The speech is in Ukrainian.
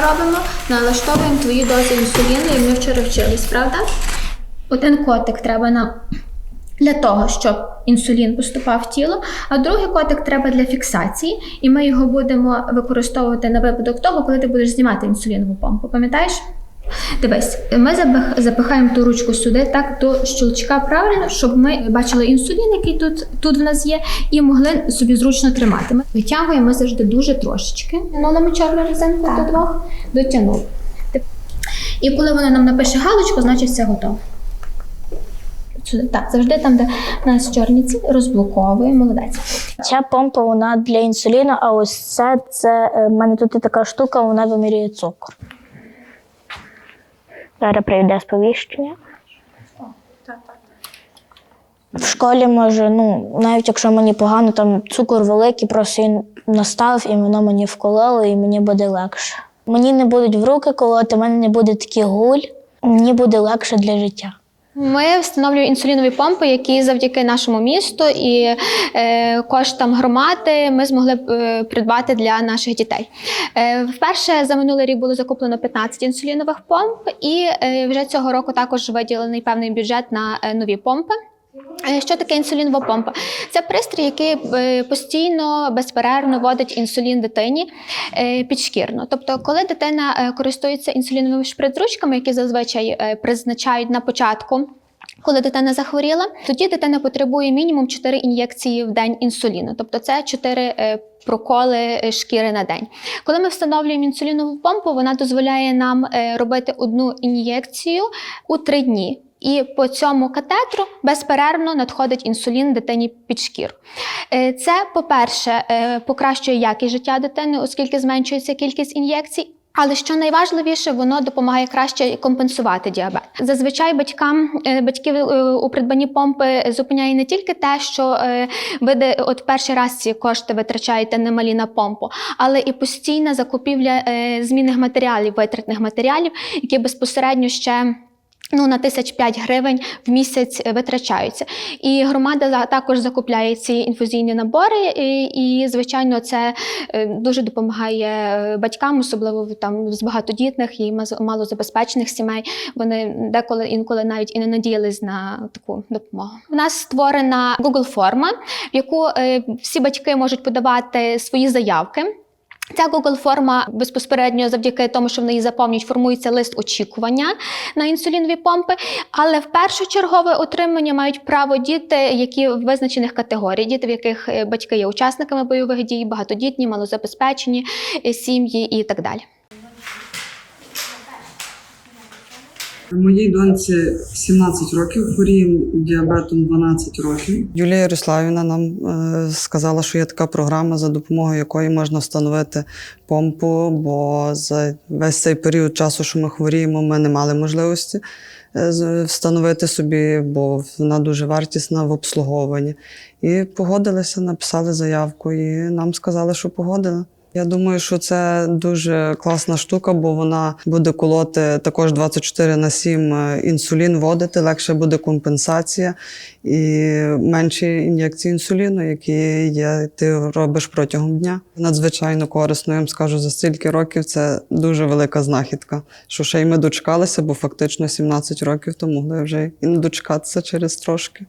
робимо? Налаштовуємо твої дози інсуліну, і ми вчора вчились, правда? Один котик треба на для того, щоб інсулін поступав в тіло, а другий котик треба для фіксації, і ми його будемо використовувати на випадок того, коли ти будеш знімати інсулінову помпу. Пам'ятаєш? Дивись, ми запихаємо ту ручку сюди, так до щелчка правильно, щоб ми бачили інсулін, який тут, тут в нас є, і могли собі зручно тримати. Ми витягуємо завжди дуже трошечки. Тянули ми чорну резинку до двох, дотягнули. І коли вона нам напише галочку, значить все готово. Сюди. Так, завжди там, де в нас чорні ці, розблоковуємо, молодець. Ця помпа вона для інсуліну, а ось це, це е, в мене тут є така штука, вона вимірює цукор. Зараз прийде сповіщення. В школі може, ну, навіть якщо мені погано, там цукор великий, просто він настав, і воно мені вкололо, і мені буде легше. Мені не будуть в руки колоти, в мене не буде такий гуль, мені буде легше для життя. Ми встановлюємо інсулінові помпи, які завдяки нашому місту і е, коштам громади ми змогли е, придбати для наших дітей. Е, вперше за минулий рік було закуплено 15 інсулінових помп, і вже цього року також виділений певний бюджет на нові помпи. Е, Що таке інсулінова помпа? Це пристрій, який е, постійно безперервно вводить інсулін дитині е, підшкірно. Тобто, коли дитина користується інсуліновими шприцручками, які зазвичай призначають на початку. Коли дитина захворіла, тоді дитина потребує мінімум 4 ін'єкції в день інсуліну, тобто це 4 е, проколи шкіри на день. Коли ми встановлюємо інсулінову помпу, вона дозволяє нам робити одну ін'єкцію у 3 дні. І по цьому катетру безперервно надходить інсулін дитині під шкіру. Е, Це, по-перше, е, покращує якість життя дитини, оскільки зменшується кількість ін'єкцій. Але що найважливіше, воно допомагає краще компенсувати діабет. Зазвичай батькам е, батьків у придбанні помпи зупиняє не тільки те, що ви от перший раз ці кошти витрачаєте немалі на помпу, але і постійна закупівля змінних матеріалів, витратних матеріалів, які безпосередньо ще. Ну, на тисяч п'ять гривень в місяць е, витрачаються. І громада також закупляє ці інфузійні набори, і, і звичайно, це е, дуже допомагає е, батькам, особливо там з багатодітних і малозабезпечених сімей. Вони деколи інколи навіть і не надіялись на таку допомогу. У нас створена Google форма, в яку всі батьки можуть подавати свої заявки. Ця Google форма безпосередньо завдяки тому, що вони її заповнюють, формується лист очікування на інсулінові помпи. Але в першочергове отримання мають право діти, які в визначених категорій, діти, в яких е, батьки є учасниками бойових дій, багатодітні, малозабезпечені е, сім'ї і так далі. Моїй доньці 17 років, хворіє діабетом 12 років. Юлія Ярославівна нам е, сказала, що є така програма, за допомогою якої можна встановити помпу, бо за весь цей період часу, що ми хворіємо, ми не мали можливості е, встановити собі, бо вона дуже вартісна в обслуговуванні. І погодилися, написали заявку, і нам сказали, що погодили. Я думаю, що це дуже класна штука, бо вона буде колоти також 24 на 7 е, інсулін вводити, легше буде компенсація і менші ін'єкції інсуліну, які є, ти робиш протягом дня. Надзвичайно корисно, я вам скажу, за стільки років це дуже велика знахідка. Що ще й ми дочекалися, бо фактично 17 років то могли вже і не дочекатися через трошки.